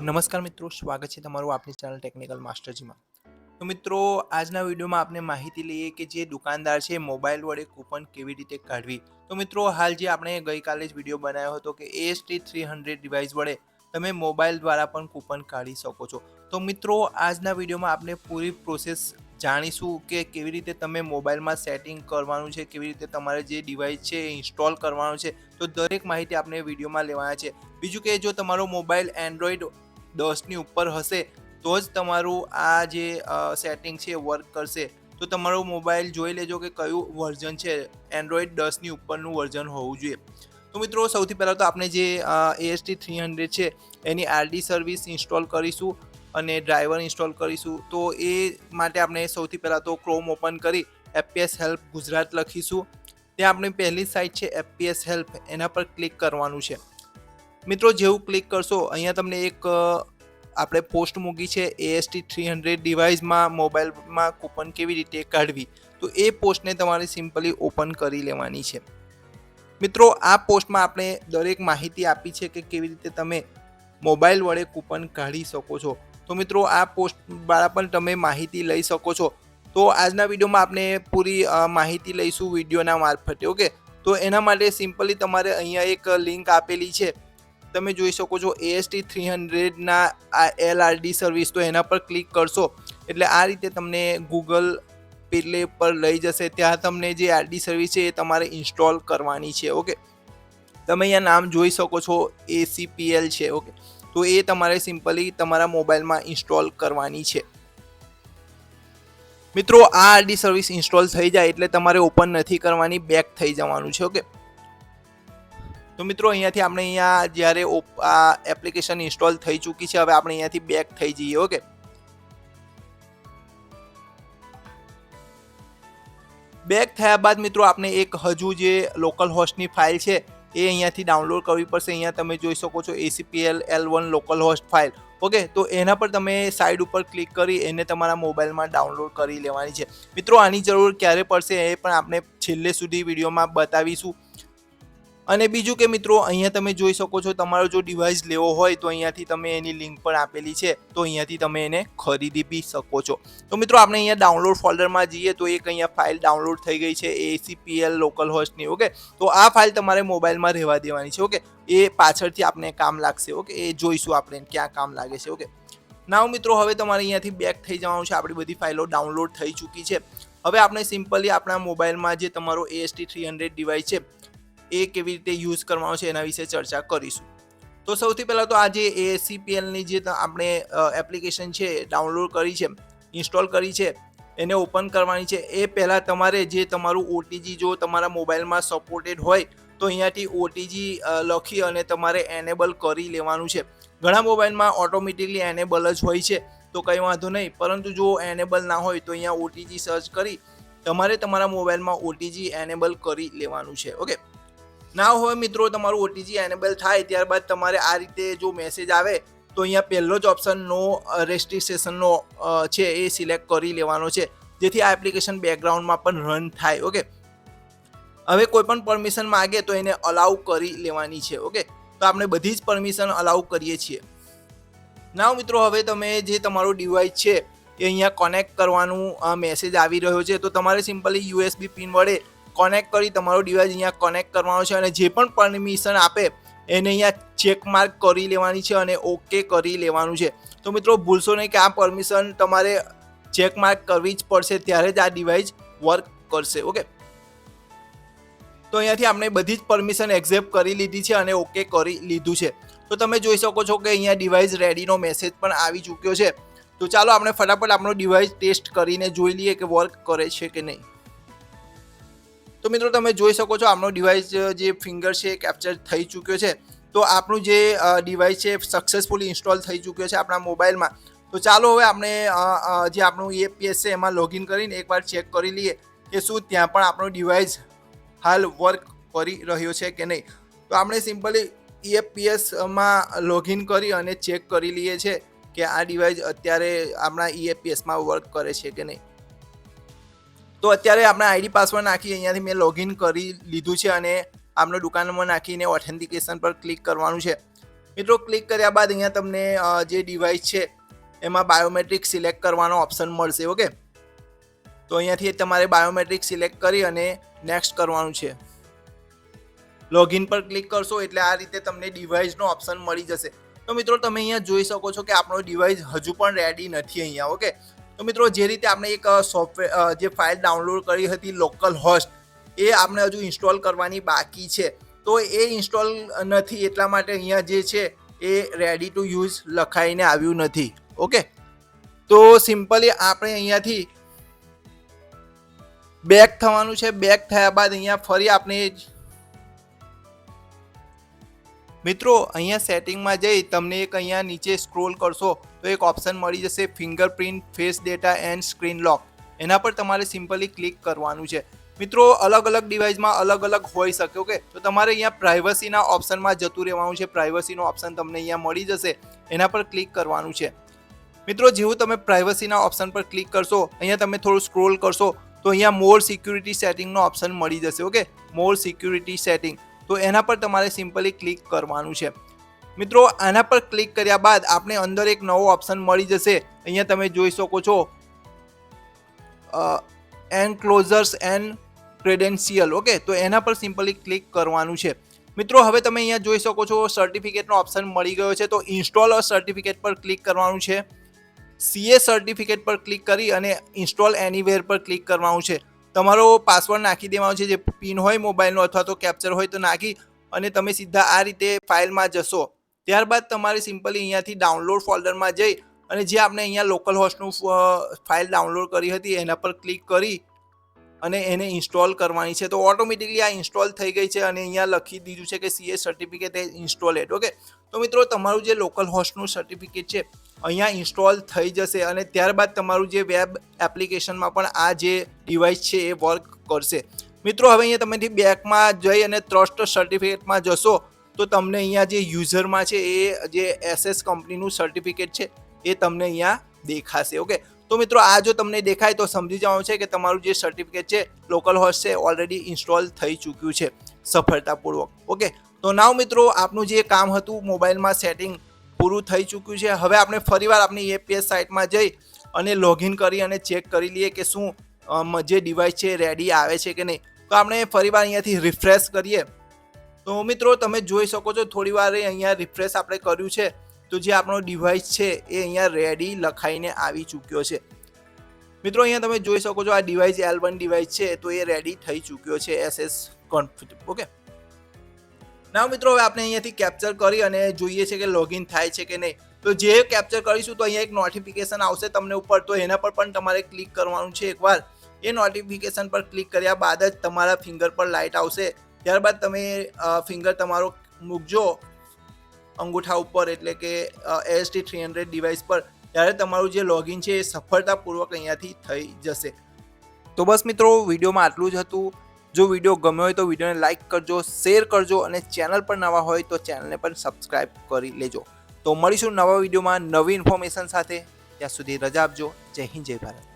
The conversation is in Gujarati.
નમસ્કાર મિત્રો, સ્વાગત છે તમારું આપની ચેનલ ટેકનિકલ માસ્ટરજીમાં તો મિત્રો, આજના વિડીયોમાં આપણે માહિતી લઈએ કે જે દુકાનદાર છે, મોબાઈલ વડે કૂપન કેવી રીતે કાઢવી. તો મિત્રો, હાલ જે આપણે ગઈકાલે જ વીડિયો બનાવ્યો હતો કે એએસટી થ્રી હંડ્રેડ ડિવાઇસ વડે તમે મોબાઈલ દ્વારા પણ કૂપન કાઢી શકો છો. તો મિત્રો, આજના વિડીયોમાં આપણે પૂરી પ્રોસેસ જાણીશું કે કેવી રીતે તમે મોબાઈલમાં સેટિંગ કરવાનું છે, કેવી રીતે તમારે જે ડિવાઇસ છે ઇન્સ્ટોલ કરવાનું છે. તો દરેક માહિતી આપણે વિડીયોમાં લેવાના છે. બીજું કે જો તમારો મોબાઈલ એન્ડ્રોઈડ દસની ઉપર હશે, તો જ તમારું આ જે સેટિંગ છે વર્ક કરશે. તો તમારો મોબાઈલ જોઈ લેજો કે કયું વર્ઝન છે. એન્ડ્રોઈડ દસની ઉપરનું વર્ઝન હોવું જોઈએ. તો મિત્રો, સૌથી પહેલાં તો આપણે જે એએસટી થ્રી હંડ્રેડ છે, એની આરડી સર્વિસ ઇન્સ્ટોલ કરીશું અને ડ્રાઈવર ઇન્સ્ટોલ કરીશું. તો એ માટે આપણે સૌથી પહેલાં તો ક્રોમ ઓપન કરી એપીએસ હેલ્પ ગુજરાત લખીશું. ત્યાં આપણી પહેલી સાઇટ છે એપીએસ હેલ્પ એના પર ક્લિક કરવાનું છે. મિત્રો, જેવું ક્લિક કરશો, અહીંયા તમને એક આપણે પોસ્ટ મૂકી છે એએસટી થ્રી હંડ્રેડ ડિવાઇસમાં મોબાઈલમાં કૂપન કેવી રીતે કાઢવી? તો એ પોસ્ટને તમારે સિમ્પલી ઓપન કરી લેવાની છે. મિત્રો, આ પોસ્ટમાં આપણે દરેક માહિતી આપી છે કે કેવી રીતે તમે મોબાઈલ વડે કૂપન કાઢી શકો છો. તો મિત્રો, આ પોસ્ટ દ્વારા પણ તમે માહિતી લઈ શકો છો. તો આજના વિડીયોમાં આપણે પૂરી માહિતી લઈશું વિડીયોના મારફતે, ઓકે? તો એના માટે સિમ્પલી તમારે અહીંયા એક લિંક આપેલી છે. તમે જોઈ શકો છો એએસટી થ્રી હંડ્રેડના આ એલઆરડી સર્વિસ તો એના પર ક્લિક કરશો. એટલે આ રીતે તમને ગૂગલ પેલે પર લઈ જશે. ત્યાં તમને જે આરડી સર્વિસ છે એ તમારે ઇન્સ્ટોલ કરવાની છે ઓકે તમે અહીંયા નામ જોઈ શકો છો એસીપીએલ છે ઓકે તો એ તમારે સિમ્પલી તમારા મોબાઈલમાં ઇન્સ્ટોલ કરવાની છે. મિત્રો, આ આરડી સર્વિસ ઇન્સ્ટોલ થઈ જાય એટલે તમારે ઓપન નથી કરવાની બેક થઈ જવાનું છે ઓકે તો મિત્રો, અહીંયાથી આપણે અહીંયા જ્યારે આ એપ્લિકેશન ઇન્સ્ટોલ થઈ ચૂકી છે, હવે આપણે અહીંયાથી બેક થઈ જઈએ ઓકે બેક થયા બાદ મિત્રો, આપણે એક હજુ જે લોકલ હોસ્ટની ફાઇલ છે, એ અહીંયાથી ડાઉનલોડ કરવી પડશે. અહીંયા તમે જોઈ શકો છો ACPL L one local host file okay તો એના પર તમે સાઈડ ઉપર ક્લિક કરી, એને તમારા મોબાઈલમાં ડાઉનલોડ કરી લેવાની છે. મિત્રો, આની જરૂર ક્યારે પડશે એ પણ આપણે છેલ્લે સુધી વિડીયોમાં બતાવીશું. અને બીજું કે મિત્રો, અહીંયા તમે જોઈ શકો છો, તમારો જો ડિવાઇસ લેવો હોય તો અહીંયાથી તમે એની લિંક પણ આપેલી છે, તો અહીંયાથી તમે એને ખરીદી બી શકો છો. તો મિત્રો, આપણે અહીંયા ડાઉનલોડ ફોલ્ડરમાં જઈએ તો એક અહીંયા ફાઇલ ડાઉનલોડ થઈ ગઈ છે એસીપીએલ લોકલ હોસ્ટની ઓકે તો આ ફાઇલ તમારે મોબાઈલમાં રહેવા દેવાની છે ઓકે એ પાછળથી આપણે કામ લાગશે ઓકે એ જોઈશું આપણે ક્યાં કામ લાગે છે ઓકે નાવ મિત્રો, હવે તમારે અહીંયાથી બેક થઈ જવાનું છે, આપણી બધી ફાઇલો ડાઉનલોડ થઈ ચૂકી છે. હવે આપણે સિમ્પલી આપણા મોબાઈલમાં જે તમારો એએસટી થ્રી હંડ્રેડ ડિવાઇસ છે એ કેવી રીતે યુઝ કરવાનો છે એના વિશે ચર્ચા કરીશું. તો સૌથી પહેલાં તો આ જે એસીપીએલની જે આપણે એપ્લિકેશન છે ડાઉનલોડ કરી છે ઇન્સ્ટોલ કરી છે, એને ઓપન કરવાની છે. એ પહેલાં તમારે જે તમારું ઓટીજી જો તમારા મોબાઈલમાં સપોર્ટેડ હોય, તો અહીંયાથી ઓટીજી લખી અને તમારે એનેબલ કરી લેવાનું છે. ઘણા મોબાઈલમાં ઓટોમેટિકલી એનેબલ જ હોય છે, તો કંઈ વાંધો નહીં. પરંતુ જો એનેબલ ના હોય, તો અહીંયા ઓટીજી સર્ચ કરી તમારે તમારા મોબાઈલમાં ઓટીજી એનેબલ કરી લેવાનું છે. ઓકે? ના હોય મિત્રો, તમારું ઓટીજી એનેબલ થાય ત્યારબાદ તમારે આ રીતે જો મેસેજ આવે, તો અહીંયા પહેલો જ ઓપ્શન નો રેસ્ટ્રિક્શનનો છે એ સિલેક્ટ કરી લેવાનો છે. જેથી આ એપ્લિકેશન બેકગ્રાઉન્ડમાં પણ રન થાય ઓકે હવે કોઈ પણ પરમિશન માગે તો એને અલાઉ કરી લેવાની છે ઓકે તો આપણે બધી જ પરમિશન અલાઉ કરીએ છીએ. ના મિત્રો, હવે તમે જે તમારું ડિવાઇસ છે એ અહીંયા કનેક્ટ કરવાનું મેસેજ આવી રહ્યો છે. તો તમારે સિમ્પલી યુએસબી પિન વડે કનેક્ટ કરી, તમારો ડિવાઇસ અહીંયા કનેક્ટ કરવાનો છે અને જે પણ પરમિશન આપે, એને અહીંયા ચેક માર્ક કરી લેવાની છે અને ઓકે કરી લેવાનું છે. તો મિત્રો, ભૂલશો નહીં કે આ પરમિશન તમારે ચેક માર્ક કરવી જ પડશે, ત્યારે જ આ ડિવાઇસ વર્ક કરશે ઓકે તો અહીંયાથી આપણે બધી જ પરમિશન એક્સેપ્ટ કરી લીધી છે અને ઓકે કરી લીધું છે. તો તમે જોઈ શકો છો કે અહીંયા ડિવાઇસ રેડીનો મેસેજ પણ આવી ચૂક્યો છે. તો ચાલો આપણે ફટાફટ આપણો ડિવાઇસ ટેસ્ટ કરીને જોઈ લઈએ કે વર્ક કરે છે કે નહીં. તો મિત્રો તમે જોઈ શકો છો આપણો ડિવાઇસ જે ફિંગર છે કેપ્ચર થઈ ચૂક્યો છે. તો આપણું જે ડિવાઇસ છે સક્સેસફુલી ઇન્સ્ટોલ થઈ ચૂક્યો છે આપણા મોબાઈલમાં. તો ચાલો હવે આપણે જે આપણું એપીએસ છે એમાં લોગિન કરીને એકવાર ચેક કરી લઈએ કે શું ત્યાં પણ આપણો ડિવાઇસ હાલ વર્ક કરી રહ્યો છે કે નહીં. તો આપણે સિમ્પલી ઈએપીએસમાં લોગિન કરી અને ચેક કરી લઈએ છીએ કે આ ડિવાઇસ અત્યારે આપણા ઈએપીએસમાં વર્ક કરે છે કે નહીં. તો અત્યારે આપણે આઈડી પાસવર્ડ નાખી, અહીંયાથી મેં લોગિન કરી લીધું છે અને આપનો દુકાનમાં નાખીને ઓથેન્ટિકેશન પર ક્લિક કરવાનું છે. મિત્રો ક્લિક કર્યા બાદ અહીંયા તમને જે ડિવાઇસ છે, એમાં બાયોમેટ્રિક સિલેક્ટ કરવાનો ઓપ્શન મળશે ઓકે તો અહીંયાથી તમારે બાયોમેટ્રિક સિલેક્ટ કરી અને નેક્સ્ટ કરવાનું છે. લોગિન પર ક્લિક કરશો એટલે આ રીતે તમને ડિવાઇસનો ઓપ્શન મળી જશે. તો મિત્રો, તમે અહીંયા જોઈ શકો છો કે આપણો ડિવાઇસ હજુ પણ રેડી નથી અહીંયા ઓકે તો મિત્રો, જે રીતે આપણે એક સોફ્ટવેર જે ફાઇલ ડાઉનલોડ કરી હતી લોકલ હોસ્ટ એ આપણે હજુ ઇન્સ્ટોલ કરવાની બાકી છે. તો એ ઇન્સ્ટોલ નથી, એટલા માટે અહીંયા જે છે, એ રેડી ટુ યુઝ લખાઈને આવ્યું નથી. ઓકે તો સિમ્પલી આપણે અહીંયાથી બેક થવાનું છે. બેક થયા બાદ અહીંયા ફરી આપણે મિત્રો, અહીંયા સેટિંગમાં જઈ તમને એક અહીંયા નીચે સ્ક્રોલ કરશો તો એક ઓપ્શન મળી જશે fingerprint face data and screen lock એના પર તમારે સિમ્પલી ક્લિક કરવાનું છે. મિત્રો, અલગ અલગ ડિવાઇસમાં અલગ અલગ હોઈ શકે ઓકે તો તમારે અહીંયા પ્રાઇવસીના ઓપ્શનમાં જતું રહેવાનું છે. પ્રાઇવસીનો ઓપ્શન તમને અહીંયા મળી જશે. એના પર ક્લિક કરવાનું છે. મિત્રો, જેવું તમે પ્રાઇવસીના ઓપ્શન પર ક્લિક કરશો, અહીંયા તમે થોડું સ્ક્રોલ કરશો, તો અહીંયા મોર સિક્યુરિટી સેટિંગનો ઓપ્શન મળી જશે ઓકે મોર સિક્યુરિટી સેટિંગ તો એના પર તમારે સિમ્પલી ક્લિક કરવાનું છે. મિત્રો, આના પર ક્લિક કર્યા બાદ આપણે અંદર એક નવો ઓપ્શન મળી જશે. અહીંયા તમે જોઈ શકો છો એન્ક્લોઝર્સ એન્ડ ક્રેડેન્શિયલ ઓકે? તો એના પર સિમ્પલી ક્લિક કરવાનું છે. મિત્રો, હવે તમે અહીંયા જોઈ શકો છો સર્ટિફિકેટનો ઓપ્શન મળી ગયો છે. તો ઇન્સ્ટોલ સર્ટિફિકેટ પર ક્લિક કરવાનું છે. સીએ સર્ટિફિકેટ પર ક્લિક કરી અને ઇન્સ્ટોલ એનીવેર પર ક્લિક કરવાનું છે. તમારો પાસવર્ડ નાખી દેવાનો છે, જે પિન હોય મોબાઈલનો અથવા તો કેપ્ચર હોય તો નાખી અને તમે સીધા આ રીતે ફાઇલમાં જશો. ત્યારબાદ તમારે સિમ્પલી અહીંયાથી ડાઉનલોડ ફોલ્ડરમાં જઈ અને જે આપણે અહીંયા લોકલ હોસ્ટનું ફાઇલ ડાઉનલોડ કરી હતી, એના પર ક્લિક કરી અને એને ઇન્સ્ટોલ કરવાની છે. તો ઓટોમેટિકલી આ ઇન્સ્ટોલ થઈ ગઈ છે અને અહીંયા લખી દીધું છે કે સીએ સર્ટિફિકેટ એ ઇન્સ્ટોલેડ ઓકે તો મિત્રો, તમારું જે લોકલ હોસ્ટનું સર્ટિફિકેટ છે, અહીંયા ઇન્સ્ટોલ થઈ જશે અને ત્યારબાદ તમારું જે વેબ એપ્લિકેશનમાં પણ આ જે ડિવાઇસ છે એ વર્ક કરશે. મિત્રો, હવે અહીંયા તમે બેકમાં જઈ અને ટ્રસ્ટ સર્ટિફિકેટમાં જશો, તો તમને અહીંયા જે યુઝરમાં છે એ જે એસએસ કંપનીનું સર્ટિફિકેટ છે એ તમને અહીંયા દેખાશે ઓકે તો મિત્રો, આ જો તમને દેખાય તો સમજી જવાનું છે કે તમારું જે સર્ટિફિકેટ છે લોકલ હોસ્ટ છે ઓલરેડી ઇન્સ્ટોલ થઈ ચૂક્યું છે સફળતાપૂર્વક. ઓકે તો નાવ મિત્રો, આપનું જે કામ હતું, મોબાઈલમાં સેટિંગ પૂરું થઈ ચૂક્યું છે. હવે આપણે ફરીવાર આપણી એપીએસ સાઇટમાં જઈ અને લોગિન કરી અને ચેક કરી લઈએ કે શું જે ડિવાઇસ છે રેડી આવે છે કે નહીં. તો આપણે ફરીવાર અહીંયાથી રિફ્રેશ કરીએ. તો મિત્રો, તમે જોઈ શકો છો થોડી વાર અહીંયા રિફ્રેશ આપણે કર્યું છે. તો જે આપણો ડિવાઇસ છે, એ અહીંયા રેડી લખાઈને આવી ચૂક્યો છે. મિત્રો, અહીંયા તમે જોઈ શકો છો આ ડિવાઇસ એલ વન ડિવાઇસ છે, તો એ રેડી થઈ ચૂક્યો છે એસએસ કોન્ફિગ ઓકે ના મિત્રો, હવે આપણે અહીંયાથી કેપ્ચર કરી અને જોઈએ છે કે લોગિન થાય છે કે નહીં. તો જે કેપ્ચર કરીશું, તો અહીંયા એક નોટિફિકેશન આવશે તમને ઉપર. તો એના પર પણ તમારે ક્લિક કરવાનું છે એકવાર. એ નોટિફિકેશન પર ક્લિક કર્યા બાદ જ તમારા ફિંગર પર લાઇટ આવશે. ત્યારબાદ તમે ફિંગર તમારો મૂકજો. અંગૂઠા ઉપર એટલે કે એસટી થ્રી હંડ્રેડ ડિવાઇસ પર ત્યારે તમારું જે લોગિન છે એ સફળતાપૂર્વક અહીંયાથી થઈ જશે. તો બસ મિત્રો, વિડીયોમાં આટલું જ હતું. જો વીડિયો ગમ્યો હોય તો વિડીયોને લાઇક કરજો શેર કરજો અને ચેનલ પર નવા હોય તો ચેનલને પણ સબસ્ક્રાઈબ કરી લેજો. તો મળીશું નવા વિડીયોમાં નવી ઇન્ફોર્મેશન સાથે. ત્યાં સુધી રજા આપજો. જય હિન્દ, જય ભારત.